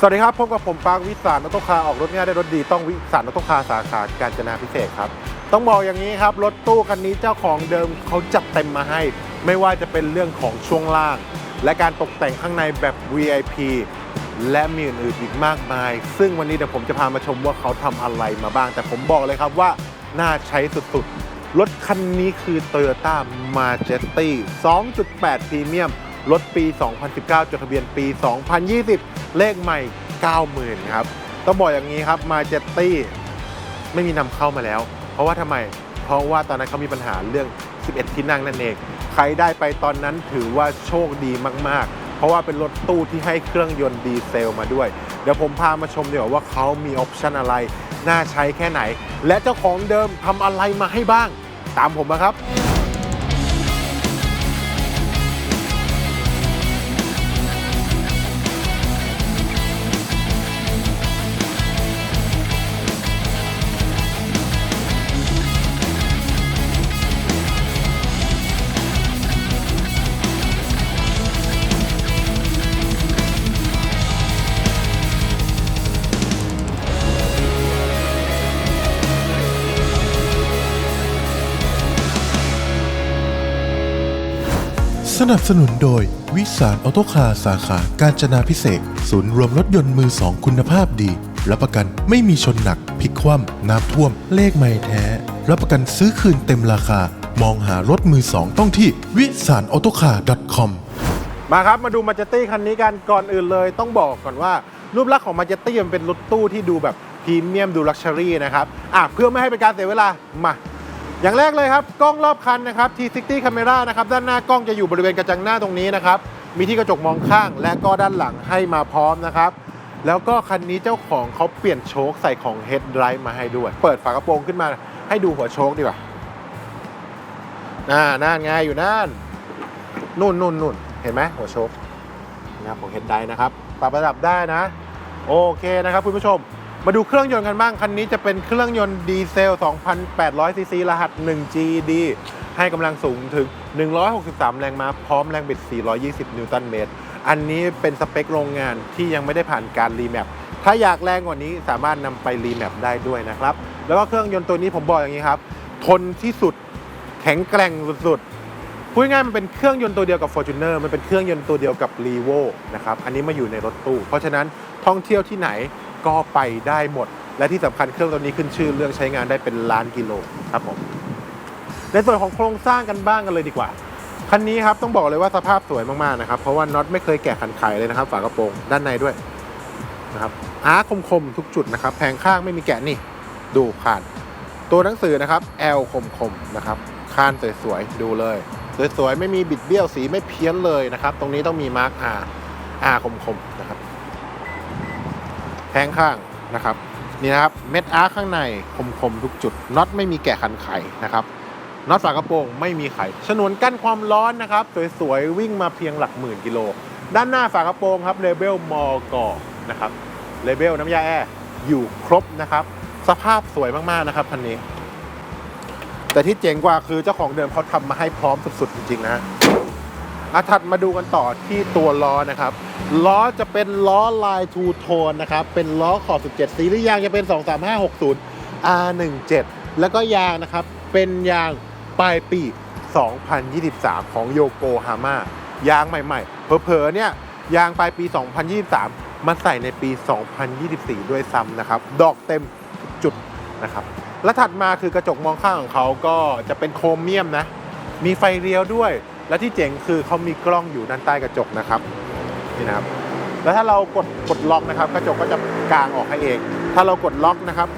สวัสดีครับพบกับผมปาร์ควิสารนอโตคาออกรถง่ายได้รถดีต้องวิสารนอโตคาสาขาการจนาพิเศษครับ ต้องบอกอย่างนี้ครับ รถตู้คันนี้เจ้าของเดิมเขาจัดเต็มมาให้ ไม่ว่าจะเป็นเรื่องของช่วงล่าง และการตกแต่งข้างในแบบ VIP และมีอื่นๆอีกมากมาย ซึ่งวันนี้เดี๋ยวผมจะพามาชมว่าเขาทำอะไรมาบ้าง แต่ผมบอกเลยครับว่าน่าใช้สุดๆ รถคันนี้คือ Toyota Majesty 2.8 Premium รถปี 2019 จดทะเบียนปี 2020 เลขใหม่ 90,000 ครับ ต้องบอกอย่างนี้ครับ Majesty ไม่มีนำเข้ามาแล้ว เพราะว่าทำไม เพราะว่าตอนนั้นเขามีปัญหาเรื่อง 11 ที่นั่งนั่นเอง ใครได้ไปตอนนั้นถือว่าโชคดีมาก ๆ เพราะว่าเป็นรถตู้ที่ให้เครื่องยนต์ดีเซลมาด้วย เดี๋ยวผมพามาชมดีกว่าว่าเขามีออปชันอะไร น่าใช้แค่ไหน และเจ้าของเดิมทำอะไรมาให้บ้าง ตามผมมาครับ นับสนุนโดย วิสารออโตคาร์สาขาการจนาพิเศษ ศูนย์รวมรถยนต์มือสองคุณภาพดีรับประกันไม่มีชนหนักพลิกคว่ำน้ำท่วม เลขไม่แท้ รับประกันซื้อคืนเต็มราคา มองหารถมือสองต้องที่วิสารออโตคาร์ .com มาครับมาดูมาเจตี้คันนี้กันก่อนอื่นเลยต้องบอกก่อนว่า รูปลักษณ์ของมาเจตี้มันเป็นรถตู้ที่ดูแบบพรีเมียมดูลักชัวรี่นะครับอะเพื่อไม่ให้เป็นการเสียเวลามา อย่างแรกเลยครับ กล้องรอบคันนะครับ T60 Camera นะครับ ด้านหน้ากล้องจะอยู่บริเวณกระจังหน้าตรงนี้นะครับ มีที่กระจกมองข้างและก็ด้านหลังให้มาพร้อมนะครับ แล้วก็คันนี้เจ้าของเขาเปลี่ยนโชคใส่ของ Head Drive มาให้ด้วย เปิดฝากระโปรงขึ้นมาให้ดูหัวโชคดีกว่าน่าน่านไงอยู่น่านนู่นนู่นนู่นเห็นไหมหัวโชคนะครับของ Head Drive นะครับ ปรับระดับได้นะ โอเคนะครับคุณผู้ชม มาดูเครื่องยนต์กันบ้าง คันนี้จะเป็นเครื่องยนต์ดีเซล 2,800 ซีซี รหัส 1GD ให้กำลังสูงถึง 163 แรงม้า พร้อมแรงบิด 420 นิวตันเมตร อันนี้เป็นสเปคโรงงานที่ยังไม่ได้ผ่านการรีแมปถ้าอยากแรงกว่านี้สามารถนำไปรีแมปได้ด้วยนะครับ แล้วก็เครื่องยนต์ตัวนี้ผมบอกอย่างนี้ครับ ทนที่สุด แข็งแกร่งสุดๆ พูดง่ายๆมันเป็นเครื่องยนต์ตัวเดียวกับ Fortuner มันเป็นเครื่องยนต์ตัวเดียวกับ r e v o นะครับ อันนี้มาอยู่ในรถตู้ เพราะฉะนั้นท่องเที่ยวที่ไหน ก็ไปได้หมด และที่สำคัญเครื่องตัวนี้ขึ้นชื่อเรื่องใช้งานได้เป็นล้านกิโลครับผมในส่วนของโครงสร้างกันบ้างกันเลยดีกว่าคันนี้ครับต้องบอกเลยว่าสภาพสวยมากๆนะครับเพราะว่าน็อตไม่เคยแกะขันไขเลยนะครับ ฝากระโปรงด้านในด้วยนะครับอาร์คมๆทุกจุดนะครับแผงข้างไม่มีแกะนี่ดูขาดตัวหนังสือนะครับ L คมๆนะครับคานสวยๆดูเลยสวยๆไม่มีบิดเบี้ยวสีไม่เพี้ยนเลยนะครับ ตรงนี้ต้องมีมาร์ก R R คมๆนะครับ แผงข้างนะครับนี่นะครับเม็ดอาร์ข้างในคมๆทุกจุดน็อตไม่มีแกะคันไขนะครับน็อตฝากระโปรงไม่มีไขฉนวนกั้นความร้อนนะครับสวยๆวิ่งมาเพียงหลักหมื่นกิโลด้านหน้าฝากระโปรงครับเลเบลมอกอนะครับเลเบลน้ำยาแอร์อยู่ครบนะครับ สภาพสวยมากๆนะครับคันนี้ แต่ที่เจ๋งกว่าคือเจ้าของเดิมเขาทำมาให้พร้อมสุดๆจริงๆนะ อาถัดมาดูกันต่อที่ตัวล้อนะครับ ล้อจะเป็นล้อลายทูโทนนะครับ เป็นล้อขอบ17สีหรือยางจะเป็น 23560 R17 แล้วก็ยางนะครับ เป็นยางปลายปี 2023 ของโยโกฮาม่ายางใหม่ๆ เผลอๆเนี่ยยางปลายปี 2023 มาใส่ในปี 2024 ด้วยซ้ำนะครับ ดอกเต็มจุดนะครับ และถัดมาคือกระจกมองข้างของเขาก็จะเป็นโครเมียมนะ มีไฟเลี้ยวด้วย และที่เจ๋งคือเขามีกล้องอยู่ด้านใต้กระจกนะครับนี่นะครับ แล้วถ้าเรากดกดล็อกนะครับ กระจกก็จะกางออกให้เอง ถ้าเรากดล็อกนะครับ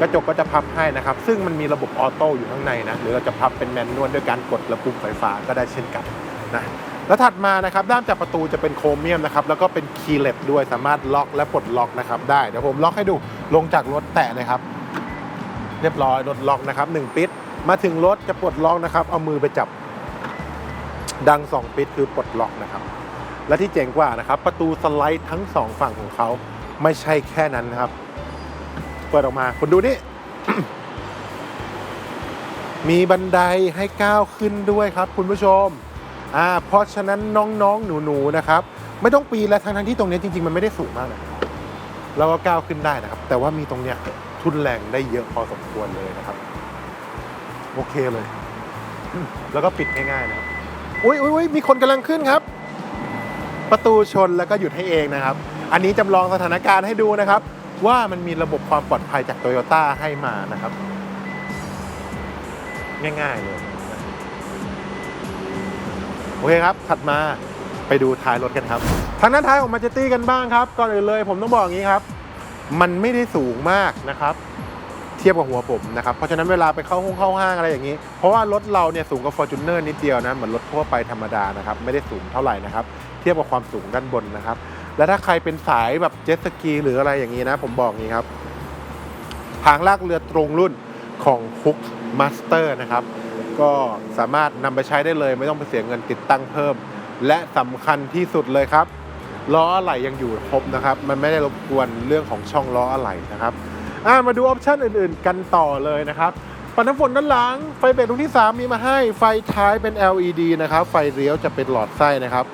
กระจกก็จะพับให้นะครับ ซึ่งมันมีระบบออโต้อยู่ข้างในนะหรือเราจะพับเป็นแมนนวลด้วยการกดและปุ่มไฟฟ้าก็ได้เช่นกันนะแล้วถัดมานะครับด้านจับประตูจะเป็นโครเมียมนะครับแล้วก็เป็นคีย์เลสด้วยสามารถล็อกและปลดล็อกนะครับได้เดี๋ยวผมล็อกให้ดูลงจากรถแตะเลยครับ เรียบร้อยรถล็อกนะครับหนึ่งปิดมาถึงรถจะปลดล็อกนะครับ เอามือไปจับ ดังสองปิดคือปลดล็อกนะครับ และที่เจ๋งกว่านะครับ ประตูสไลด์ทั้งสองฝั่งของเขาไม่ใช่แค่นั้นนะครับ เปิดออกมาคุณดูนี่ มีบันไดให้ก้าวขึ้นด้วยครับ คุณผู้ชมอ่าเพราะฉะนั้นน้องๆ หนูๆนะครับ ไม่ต้องปีนแล้วทั้งๆที่ตรงนี้จริงๆ มันไม่ได้สูงมากนะเราก็ก้าวขึ้นได้นะครับ แต่ว่ามีตรงเนี้ยทุนแรงได้เยอะพอสมควรเลยนะครับ โอเคเลย แล้วก็ปิดง่ายๆนะครับ อุ้ยอุ้ยอุ้ยมีคนกำลังขึ้นครับ ประตูชนแล้วก็หยุดให้เองนะครับ อันนี้จำลองสถานการณ์ให้ดูนะครับ ว่ามันมีระบบความปลอดภัยจากโตโยต้าให้มานะครับ ง่ายๆเลยโอเคครับ ถัดมาไปดูท้ายรถกันครับ ทางด้านท้ายของมาเจตี้กันบ้างครับ ก่อนอื่นเลยผมต้องบอกอย่างนี้ครับ มันไม่ได้สูงมากนะครับ เทียบกับหัวผมนะครับ เพราะฉะนั้นเวลาไปเข้าห้องเข้าห้างอะไรอย่างนี้ เพราะว่ารถเราเนี่ยสูงกว่า Fortuner นิดเดียวนะเหมือนรถทั่วไปธรรมดานะครับไม่ได้สูงเท่าไหร่นะครับเทียบกับความสูงด้านบนนะครับ และถ้าใครเป็นสายแบบเจ็ตสกีหรืออะไรอย่างนี้นะ ผมบอกงนี้ครับทางลากเรือตรงรุ่นของ Hook Master นะครับ ก็สามารถนำไปใช้ได้เลย ไม่ต้องไปเสียเงินติดตั้งเพิ่ม และสำคัญที่สุดเลยครับล้ออะไหล่ยังอยู่ครบนะครับ มันไม่ได้รบกวนเรื่องของช่องล้ออะไหล่นะครับ อ่ามาดูออปชันอื่นๆ กันต่อเลยนะครับปัดน้ำฝนด้านหลัง ไฟเบรกตรงที่ 3 มีมาให้ ไฟท้ายเป็น LED นะครับ ไฟเลี้ยวจะเป็นหลอดไส้นะครับ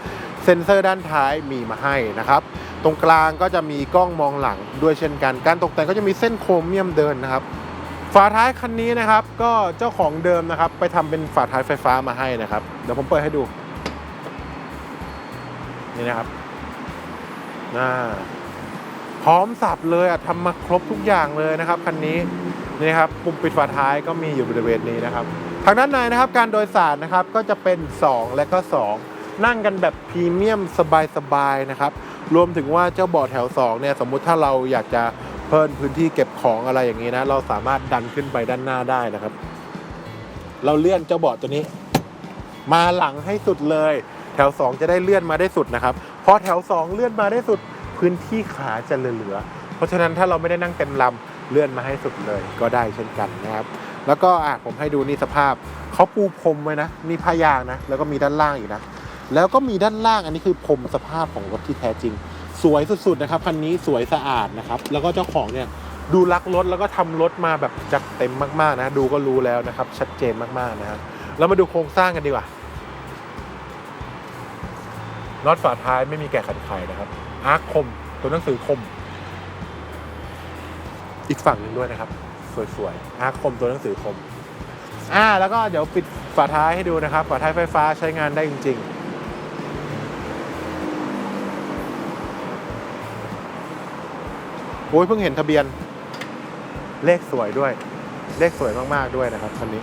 เซ็นเซอร์ด้านท้ายมีมาให้นะครับ ตรงกลางก็จะมีกล้องมองหลังด้วยเช่นกัน การตกแต่งก็จะมีเส้นโครเมียมเดินนะครับ ฝาท้ายคันนี้นะครับ ก็เจ้าของเดิมนะครับ ไปทำเป็นฝาท้ายไฟฟ้ามาให้นะครับ เดี๋ยวผมเปิดให้ดู นี่นะครับน่า ร้อมสับเลยอะทำมาครบทุกอย่างเลยนะครับคันนี้นี่ครับปุ่มปิดฝาท้ายก็มีอยู่บริเวณนี้นะครับ ทางด้านในนะครับการโดยสารนะครับก็จะเป็น 2 และก็ 2 นั่งกันแบบพรีเมียมสบายๆนะครับรวมถึงว่าเจ้าเบาะแถว2เนี่ยสมมุติถ้าเราอยากจะเพิ่มพื้นที่เก็บของอะไรอย่างนี้นะเราสามารถดันขึ้นไปด้านหน้าได้นะครับ เราเลื่อนเจ้าเบาะตัวนี้ มาหลังให้สุดเลย แถว 2 จะได้เลื่อนมาได้สุดนะครับพอแถว 2 เลื่อนมาได้สุด พื้นที่ขาจะเหลือๆเพราะฉะนั้นถ้าเราไม่ได้นั่งเต็มลำเลื่อนมาให้สุดเลยก็ได้เช่นกันนะครับแล้วก็อะผมให้ดูนี่สภาพเขาปูพรมไว้นะมีผ้ายางนะแล้วก็มีด้านล่างอีกนะแล้วก็มีด้านล่างอันนี้คือพรมสภาพของรถที่แท้จริง สวยสุดๆนะครับคันนี้สวยสะอาดนะครับแล้วก็เจ้าของเนี่ยดูรักรถแล้วก็ทำรถมาแบบจัดเต็มมากๆนะดูก็รู้แล้วนะครับชัดเจนมากๆนะครับเรามาดูโครงสร้างกันดีกว่า น็อตฝาท้ายไม่มีแกะขันไขนะครับอาร์คคมตัวหนังสือคม อีกฝั่งหนึ่งด้วยนะครับ สวยๆอาร์คคมตัวหนังสือคมอ่าแล้วก็เดี๋ยวปิดฝาท้ายให้ดูนะครับ ฝาท้ายไฟฟ้าใช้งานได้จริง ๆโอ้ยเพิ่งเห็นทะเบียน เลขสวยด้วย เลขสวยมาก ๆ ด้วยนะครับคันนี้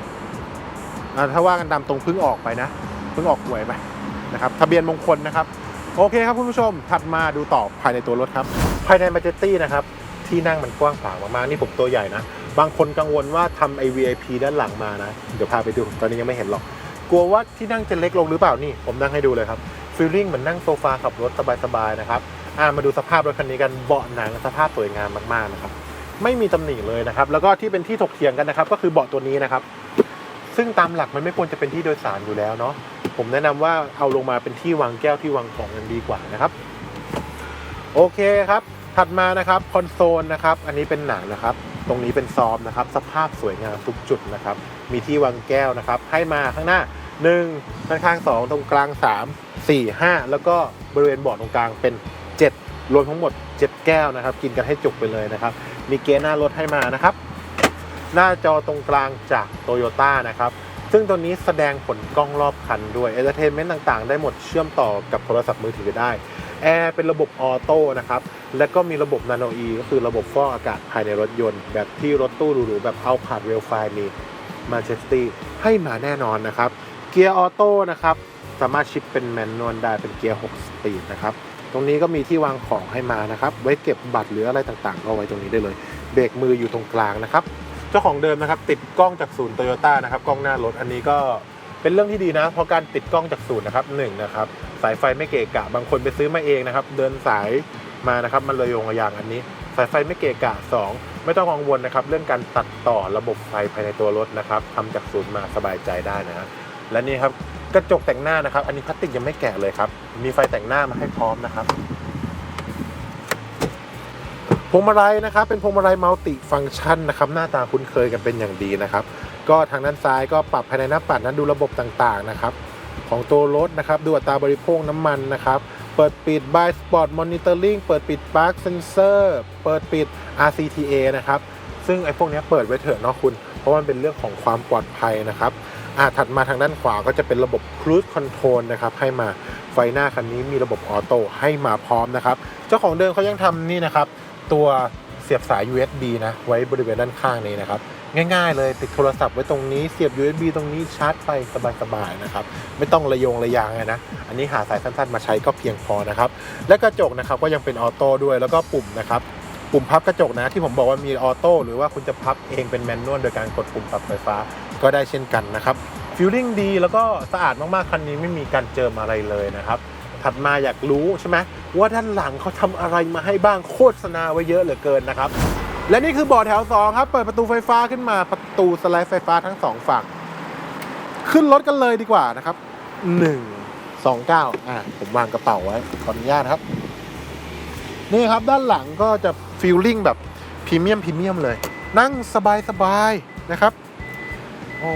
อ่าถ้าว่ากันตามตรงเพิ่งออกไปนะเพิ่งออกหวยไป นะครับทะเบียนมงคลนะครับ โอเคครับคุณผู้ชมถัดมาดูต่อภายในตัวรถครับ ภายในมาเจตี้นะครับที่นั่งมันกว้างขวางมากๆนี่ผมตัวใหญ่นะ บางคนกังวลว่าทำไอ VIP ด้านหลังมานะ เดี๋ยวพาไปดูตอนนี้ยังไม่เห็นหรอก กลัวว่าที่นั่งจะเล็กลงหรือเปล่านี่ ผมนั่งให้ดูเลยครับฟีลลิ่งเหมือนนั่งโซฟาขับรถสบายๆนะครับอ่ามาดูสภาพรถคันนี้กันเบาะหนังสภาพสวยงามมากๆนะครับไม่มีตำหนิเลยนะครับ แล้วก็ที่เป็นที่ถกเถียงกันนะครับ ก็คือเบาะตัวนี้นะครับ ซึ่งตามหลักมันไม่ควรจะเป็นที่โดยสารอยู่แล้วเนาะ ผมแนะนำว่าเอาลงมาเป็นที่วางแก้วที่วางของกันดีกว่านะครับ โอเคครับ ถัดมานะครับคอนโซลนะครับ อันนี้เป็นหนังนะครับ ตรงนี้เป็นซอมนะครับ สภาพสวยงามทุกจุดนะครับ มีที่วางแก้วนะครับ ให้มาข้างหน้า1ด้านข้าง 2 ตรงกลาง 3 4 5 แล้วก็บริเวณบอร์ดตรงกลางเป็น 7 รวมทั้งหมด 7 แก้วนะครับ กินกันให้จุกไปเลยนะครับ มีเกียร์หน้ารถให้มานะครับ หน้าจอตรงกลางจากโตโยต้านะครับ ซึ่งตัวนี้แสดงผลกล้องรอบคันด้วยเอนเตอร์เทนเมนต์ต่างๆ ได้หมดเชื่อมต่อกับโทรศัพท์มือถือได้แอร์เป็นระบบออโต้นะครับ และก็มีระบบนาโนอีก็คือระบบฟอกอากาศภายในรถยนต์ แบบที่รถตู้หรูๆแบบเอาผ่านเวลไฟมีมาเชสตี้ให้มาแน่นอนนะครับ เกียร์ออโต้นะครับ สามารถชิปเป็นแมนนวลได้เป็นเกียร์ 6 สปีดนะครับ ตรงนี้ก็มีที่วางของให้มานะครับ ไว้เก็บบัตรหรืออะไรต่างๆก็ไว้ตรงนี้ได้เลย เบรกมืออยู่ตรงกลางนะครับ จ้าของเดิมนะครับ ติดกล้องจากศูนย์โตโยต้านะครับกล้องหน้ารถอันนี้ก็เป็นเรื่องที่ดีนะ เพราะการติดกล้องจากศูนย์นะครับหนึ่งนะครับสายไฟไม่เกะกะ บางคนไปซื้อมาเองนะครับ เดินสายมานะครับมันเลยโยงระยางอันนี้ สายไฟไม่เกะกะ 2 ไม่ต้องกังวลนะครับ เรื่องการตัดต่อระบบไฟภายในตัวรถนะครับทำจากศูนย์มาสบายใจได้นะฮะและนี่ครับกระจกแต่งหน้านะครับ อันนี้พลาสติกยังไม่แกะเลยครับมีไฟแต่งหน้ามาให้พร้อมนะครับ พวงมาลัยนะครับ เป็นพวงมาลัยมัลติฟังก์ชันนะครับ หน้าตาคุ้นเคยกันเป็นอย่างดีนะครับ ก็ทางด้านซ้ายก็ปรับภายในหน้าปัดนั้นดูระบบต่างๆนะครับ ของตัวรถนะครับ ดูอัตราบริโภคน้ำมันนะครับ เปิดปิด by spot monitoring เปิดปิด park sensor เปิดปิด RCTA นะครับ ซึ่งไอ้พวกนี้เปิดไว้เถอะเนาะคุณ เพราะมันเป็นเรื่องของความปลอดภัยนะครับอ่าถัดมาทางด้านขวาก็จะเป็นระบบ cruise control นะครับให้มาไฟหน้าคันนี้มีระบบออโต้ให้มาพร้อมนะครับ เจ้าของเดิมเขายังทำนี่นะครับ ตัวเสียบสาย USB นะ ไว้บริเวณด้านข้างนี้นะครับ ง่ายๆ เลยติดโทรศัพท์ไว้ตรงนี้เสียบ USB ตรงนี้ชาร์จไฟสบายๆนะครับ ไม่ต้องระยงระยางเลยนะ อันนี้หาสายสั้นๆมาใช้ก็เพียงพอนะครับ และกระจกนะครับก็ยังเป็นออโต้ด้วยแล้วก็ปุ่มนะครับปุ่มพับกระจกนะที่ผมบอกว่ามีออโต้หรือว่าคุณจะพับเองเป็นแมนนวลโดยการกดปุ่มปรับไฟฟ้าก็ได้เช่นกันนะครับฟิลลิ่งดีแล้วก็สะอาดมากๆคันนี้ไม่มีการเจิมอะไรเลยนะครับ ถัดมาอยากรู้ใช่ไหมว่าด้านหลังเขาทำอะไรมาให้บ้างโฆษณาไว้เยอะเหลือเกินนะครับ และนี่คือบาะแถว 2 ครับ เปิดประตูไฟฟ้าขึ้นมาประตูสไลด์ไฟฟ้าทั้งสองฝั่ง ขึ้นรถกันเลยดีกว่านะครับ 1 2 9อะผมวางกระเป๋าไว้ขออนุญาตครับ นี่ครับด้านหลังก็จะฟีลลิ่งแบบพรีเมียมพรีเมียมเลย นั่งสบายสบายๆนะครับโอ้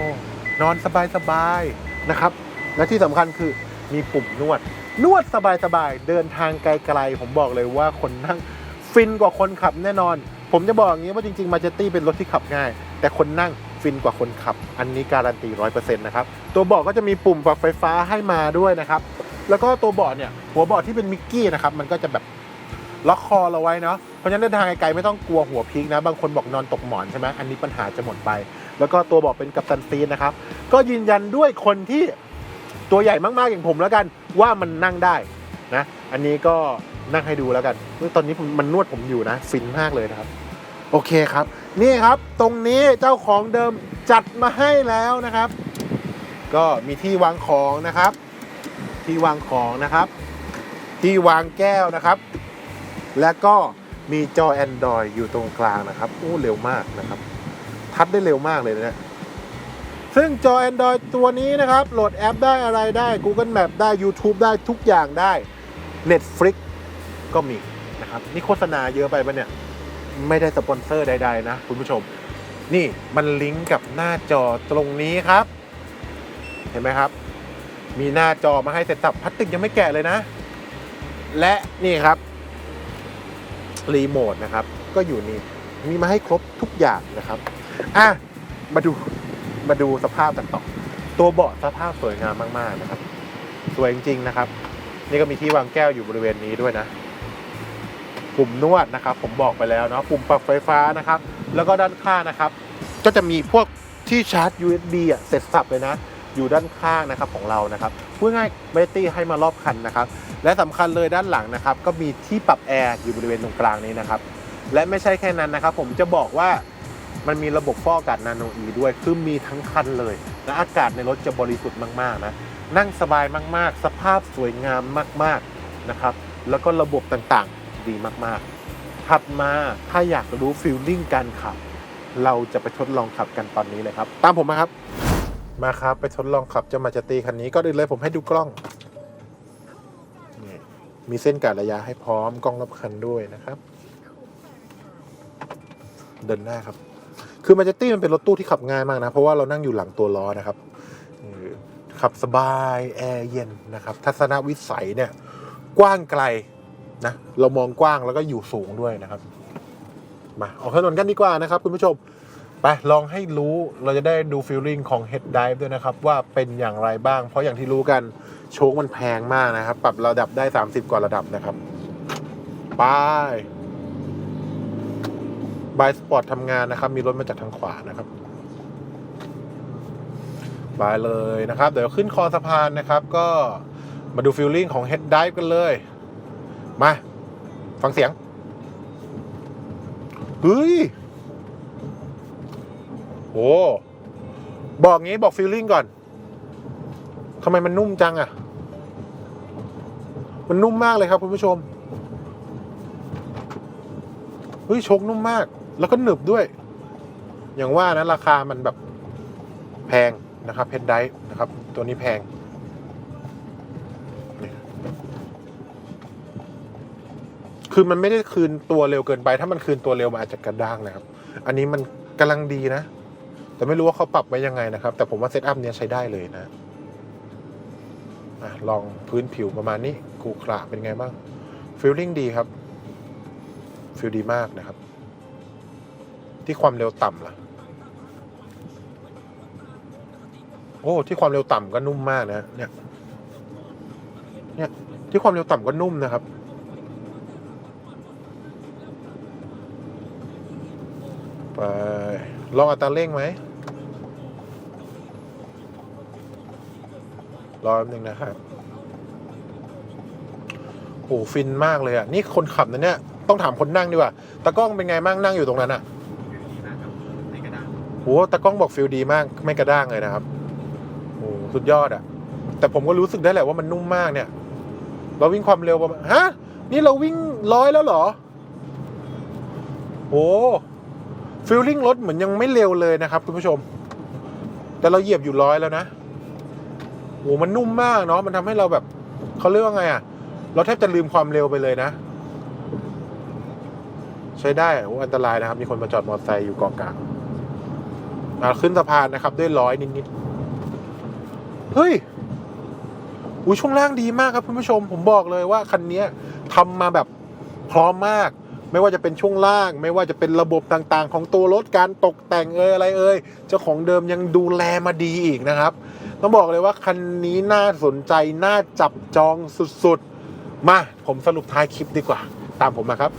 นอนสบายสบายๆนะครับ และที่สำคัญคือ มีปุ่มนวด นวดสบายๆ เดินทางไกลๆ ผมบอกเลยว่าคนนั่งฟินกว่าคนขับแน่นอน ผมจะบอกอย่างนี้ว่าจริงๆมาเจตี้เป็นรถที่ขับง่าย แต่คนนั่งฟินกว่าคนขับ อันนี้การันตีร้อยเปอร์เซ็นต์นะครับ ตัวเบาะก็จะมีปุ่มปรับไฟฟ้าให้มาด้วยนะครับ แล้วก็ตัวเบาะเนี่ย หัวเบาะที่เป็นมิกกี้นะครับ มันก็จะแบบล็อกคอเราไว้เนาะ เพราะฉะนั้นเดินทางไกลๆไม่ต้องกลัวหัวพลิกนะ บางคนบอกนอนตกหมอนใช่ไหมอันนี้ปัญหาจะหมดไป แล้วก็ตัวเบอกเป็นกัปตันซีทนะครับ ก็ยืนยันด้วยคนที่ ตัวใหญ่มากๆอย่างผมแล้วกัน ว่ามันนั่งได้นะ อันนี้ก็นั่งให้ดูแล้วกันตอนนี้มมันนวดผมอยู่นะ ฟินมากเลยนะครับ โอเคครับ นี่ครับตรงนี้เจ้าของเดิมจัดมาให้แล้วนะครับ ก็มีที่วางของนะครับ ที่วางของนะครับ ที่วางแก้วนะครับ และก็มีจอ Android อยู่ตรงกลางนะครับโอ้เร็วมากนะครับ ทัดได้เร็วมากเลยนะ ซึ่งจอ Android ตัวนี้นะครับ โหลดแอปได้อะไรได้ Google Map ได้ YouTube ได้ทุกอย่างได้ Netflix ก็มีนะครับ นี่โฆษณาเยอะไปปะเนี่ย ไม่ได้สปอนเซอร์ใดๆนะ คุณผู้ชม นี่มันลิงก์กับหน้าจอตรงนี้ครับ เห็นไหมครับ มีหน้าจอมาให้เสร็จสับพลาสติกยังไม่แกะเลยนะ และนี่ครับรีโมทนะครับ ก็อยู่นี่ มีมาให้ครบทุกอย่างนะครับ อะ มาดู มาดูสภาพกันต่อ ตัวเบาะสภาพสวยงามมากๆนะครับ สวยจริงๆนะครับ นี่ก็มีที่วางแก้วอยู่บริเวณนี้ด้วยนะ ปุ่มนวดนะครับ ผมบอกไปแล้วเนาะ ปุ่มปรับไฟฟ้านะครับ แล้วก็ด้านข้างนะครับ ก็จะมีพวกที่ชาร์จ USB อะ เสร็จสับเลยนะ อยู่ด้านข้างนะครับของเรานะครับ พูดง่ายเบตตี้ให้มารอบคันนะครับ และสำคัญเลยด้านหลังนะครับ ก็มีที่ปรับแอร์อยู่บริเวณตรงกลางนี้นะครับ และไม่ใช่แค่นั้นนะครับ ผมจะบอกว่า มันมีระบบฟอกอากาศนาโนอีด้วย คือมีทั้งคันเลย และอากาศในรถจะบริสุทธิ์มากๆนะ นั่งสบายมากๆ สภาพสวยงามมากๆนะครับ แล้วก็ระบบต่างๆดีมากๆ ถัดมาถ้าอยากรู้ฟีลลิ่งการขับ เราจะไปทดลองขับกันตอนนี้เลยครับ ตามผมมาครับ มาครับไปทดลองขับเจ้ามาจตีคันนี้ก็อื่นเลยผมให้ดูกล้อง มีเส้นกาดระยะให้พร้อมกล้องรอบคันด้วยนะครับ เดินหน้าครับ คือมาจตี้มันเป็นรถตู้ที่ขับง่ายมากนะ เพราะว่าเรานั่งอยู่หลังตัวล้อนะครับขับสบายแอร์เย็นนะครับ ทัศนวิสัยเนี่ยกว้างไกลนะเรามองกว้างแล้วก็อยู่สูงด้วยนะครับ มาออกถนนกันดีกว่านะครับ คุณผู้ชมไปลองให้รู้เราจะได้ดูฟีลลิ่งของ Head Dive ด้วยนะครับ ว่าเป็นอย่างไรบ้าง เพราะอย่างที่รู้กันโชคมันแพงมากนะครับ ปรับระดับได้ 30 กว่าระดับนะครับ ไป บายสปอร์ตทำงานนะครับ มีรถมาจากทางขวานะครับไปเลยนะครับ เดี๋ยวขึ้นคอสะพานนะครับ ก็มาดูฟีลลิ่งของ Head Dive กันเลย มา ฟังเสียง เฮ้ย โอ้บอกงี้บอกฟีลลิ่งก่อนทำไมมันนุ่มจังอะ่ะ มันนุ่มมากเลยครับคุณผู้ชม เฮ้ยชคนุ่มมาก แล้วก็หนึบด้วย อย่างว่านะราคามันแบบแพงนะครับเพชรไดนะครับ ตัวนี้แพงคือมันไม่ได้คืนตัวเร็วเกินไป ถ้ามันคืนตัวเร็วมันอาจจะกระด้างนะครับ อันนี้มันกำลังดีนะ แต่ไม่รู้ว่าเขาปรับไว้ยังไงนะครับ แต่ผมว่าเซตอัพเนี้ยใช้ได้เลยนะอะลองพื้นผิวประมาณนี้ขรุขระเป็นไงบ้างฟิลลิ่งดีครับฟิลดีมากนะครับ ที่ความเร็วต่ำล่ะ โอ้ ที่ความเร็วต่ำก็นุ่มมากนะ เนี่ย เนี่ย ที่ความเร็วต่ำก็นุ่มนะครับ ไป ลองอัตราเร่งไหม รอแป๊บนึงนะครับโหฟินมากเลยอะ นี่คนขับนะเนี่ย ต้องถามคนนั่งดีกว่าตากล้องเป็นไงบ้างนั่งอยู่ตรงนั้นอะ โหตากล้องบอกฟิลดีมากไม่กระด้างเลยนะครับโอ้สุดยอดอะแต่ผมก็รู้สึกได้แหละว่ามันนุ่มมากเนี่ย เราวิ่งความเร็วประมาณฮะ นี่เราวิ่งร้อยแล้วเหรอโอ้ฟิลลิ่งรถเหมือนยังไม่เร็วเลยนะครับคุณผู้ชม แต่เราเหยียบอยู่ร้อยแล้วนะโอ้มันนุ่มมากเนาะมันทำให้เราแบบเขาเรียกว่าไงอะ เราแทบจะลืมความเร็วไปเลยนะ ใช้ได้โอ้อันตรายนะครับ มีคนมาจอดมอเตอร์ไซค์อยู่เกาะกลาง อ่าขึ้นสะพานนะครับ ด้วยร้อยนิดๆเฮ้ยอุ้ยช่วงล่างดีมากครับคุณผู้ชม ผมบอกเลยว่าคันนี้ทำมาแบบพร้อมมาก ไม่ว่าจะเป็นช่วงล่าง ไม่ว่าจะเป็นระบบต่างๆ ของตัวรถการตกแต่งเอยอะไรเอ่ยเจ้าของเดิมยังดูแลมาดีอีกนะครับ ต้องบอกเลยว่าคันนี้น่าสนใจน่าจับจองสุดๆ มาผมสรุปท้ายคลิปดีกว่า ตามผมมาครับ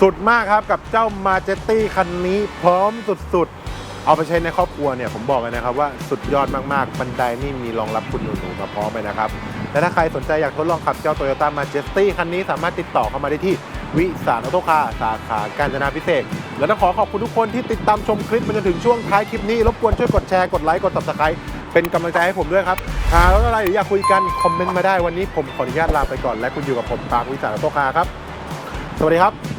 สุดมากครับกับเจ้ามาเจตตี้คันนี้พร้อมสุดๆ เอาไปใช้ในครอบครัวเนี่ยผมบอกเลยนะครับว่าสุดยอดมากๆ บันไดนี่มีรองรับคุณหนูๆมาพร้อมเลยนะครับ และถ้าใครสนใจอยากทดลองขับเจ้า Toyota Majesty คันนี้สามารถติดต่อเข้ามาได้ที่วิสารออโตคาร์สาขาการจนาพิเศษ และต้องขอขอบคุณทุกคนที่ติดตามชมคลิปมาจนถึงช่วงท้ายคลิปนี้ รบกวนช่วยกดแชร์กดไลค์กด subscribe เป็นกำลังใจให้ผมด้วยครับหาแล้วอะไรหรืออยากคุยกันคอมเมนต์มาได้วันนี้ผมขออนุญาตลาไปก่อนและคุณอยู่กับผมปาร์ควิสารออโตคาร์ครับ สวัสดีครับ